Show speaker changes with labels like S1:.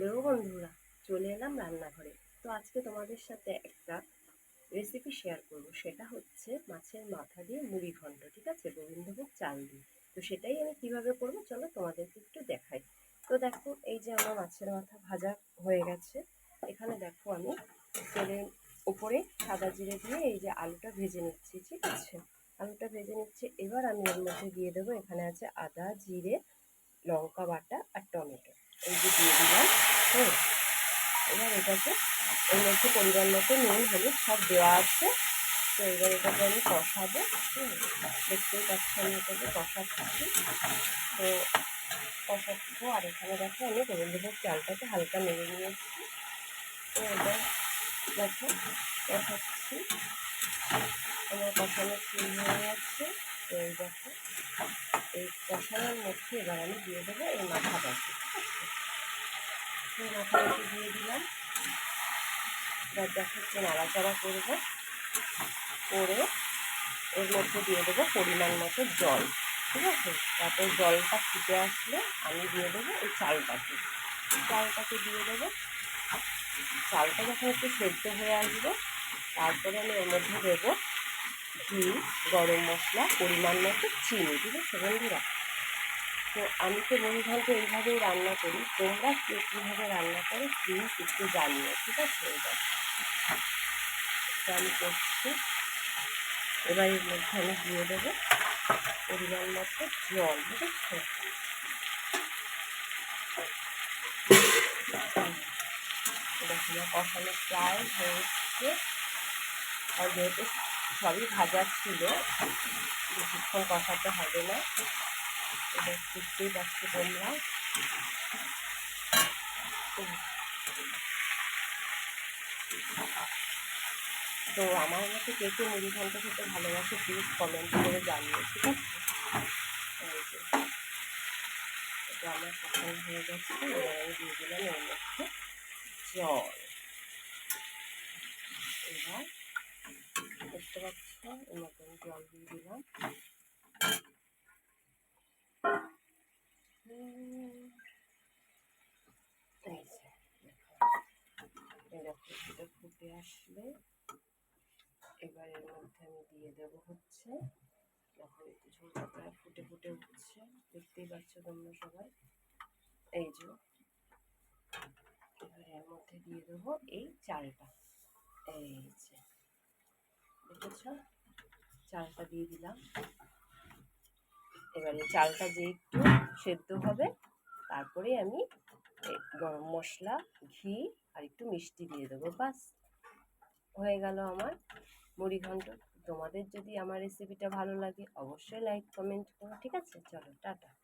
S1: Hello বন্ধুরা, চলে এলাম রান্নাঘরে। তো আজকে তোমাদের সাথে একটা রেসিপি শেয়ার করব। সেটা হচ্ছে মাছের মাথা দিয়ে মুড়ি ঘন্ট, ঠিক আছে? গোবিন্দভোগ চাল দিয়ে। তো সেটাই আমি কীভাবে করব চলো তোমাদেরকে একটু দেখাই। তো দেখো, এই যে আমার মাছের মাথা ভাজা হয়ে গেছে। এখানে দেখো আমি তেলের উপরে সাদা জিরে দিয়ে এই যে আলুটা ভেজে নিচ্ছি, ঠিক আছে? আলুটা ভেজে নিচ্ছি। এবার আমি এর মধ্যে দিয়ে দেবো, এখানে আছে আদা, জিরে, লঙ্কা বাটা আর টমেটো। এই যে দিয়ে দিলাম। হুম। এবার এটাকে এর মধ্যে পরিমাণ মতো নুন, হলুদ সব দেওয়া আছে। তো এবার এটাকে আমি কষাবো। হুম, দেখতেই পাচ্ছি আমি এটাকে কষাচ্ছি। তো কষাবো, আর এখানে দেখো আমি গোবিন্দভোগ চালটাকে হালকা নেড়ে নিয়েছি। তো এটা দেখো, কষাচ্ছি। আমার কষানো ফুল হয়ে যাচ্ছে তো এই দেখো, এই কষানোর মধ্যে এবার আমি দিয়ে দেবো এই মাথাটাকে এই মাথাটাকে দিয়ে দিলাম। এবার দেখো একটু নাড়াচাড়া করব। করে এর মধ্যে দিয়ে দেবো পরিমাণ মতো জল, ঠিক আছে? তারপর জলটা ফুটে আসলে আমি দিয়ে দেবো এই চালটাকে। চালটাকে দিয়ে দেবো। চালটা যখন একটু সেদ্ধ হয়ে আসবে, তারপরে আমি এর মধ্যে দেবো ঘি, গরম মশলা, পরিমাণ মতো চিনি, ঠিক আছে বন্ধুরা? তো আমি তো ঘন্ট এইভাবেই রান্না করি। তোমরা কে কীভাবে রান্না করো প্লিজ একটু জানিও, ঠিক আছে? এটা আমি করছি। এবার এর মধ্যে আমি দিয়ে দেবো পরিমাণ মতো জল আছে দেখো কষানো প্রায় হয়েছে আর যেহেতু সবই ভাজা ছিল, বেশিক্ষণ কষাতে হবে না। এটা বুঝতেই পারছ তোমরা। তো আমার মতো কে কে মুড়ি ঘন্ট খেতে ভালোবাসে প্লিজ কমেন্ট করে জানিও, ঠিক আছে? এটা আমার সকাল হয়ে গেছে, এবার দিয়ে দিলাম এর মধ্যে জল। এবার দেখতে পাচ্ছ, এর মধ্যে আমি জল দিয়ে দিলাম। এটা ফুটে আসলে এবার এর মধ্যে আমি দিয়ে দেব হচ্ছে। যখন একটু প্রায় ফুটে ফুটে উঠছে। দেখতেই পাচ্ছ তোমরা সবাই? এই যে। এবার এর মধ্যে দিয়ে দেবো এই চালটা। এই যে। দেখেছ? চালটা দিয়ে দিলাম। এবারে চালটা যে একটু সেদ্ধ হবে তারপরে আমি গরম মশলা, ঘি আর একটু মিষ্টি দিয়ে দেবো, বাস। হয়ে গেল আমার মুড়ি ঘন্ট। তোমাদের যদি আমার রেসিপিটা ভালো লাগে, অবশ্যই লাইক কমেন্ট করো, ঠিক আছে? চলো, টাটা।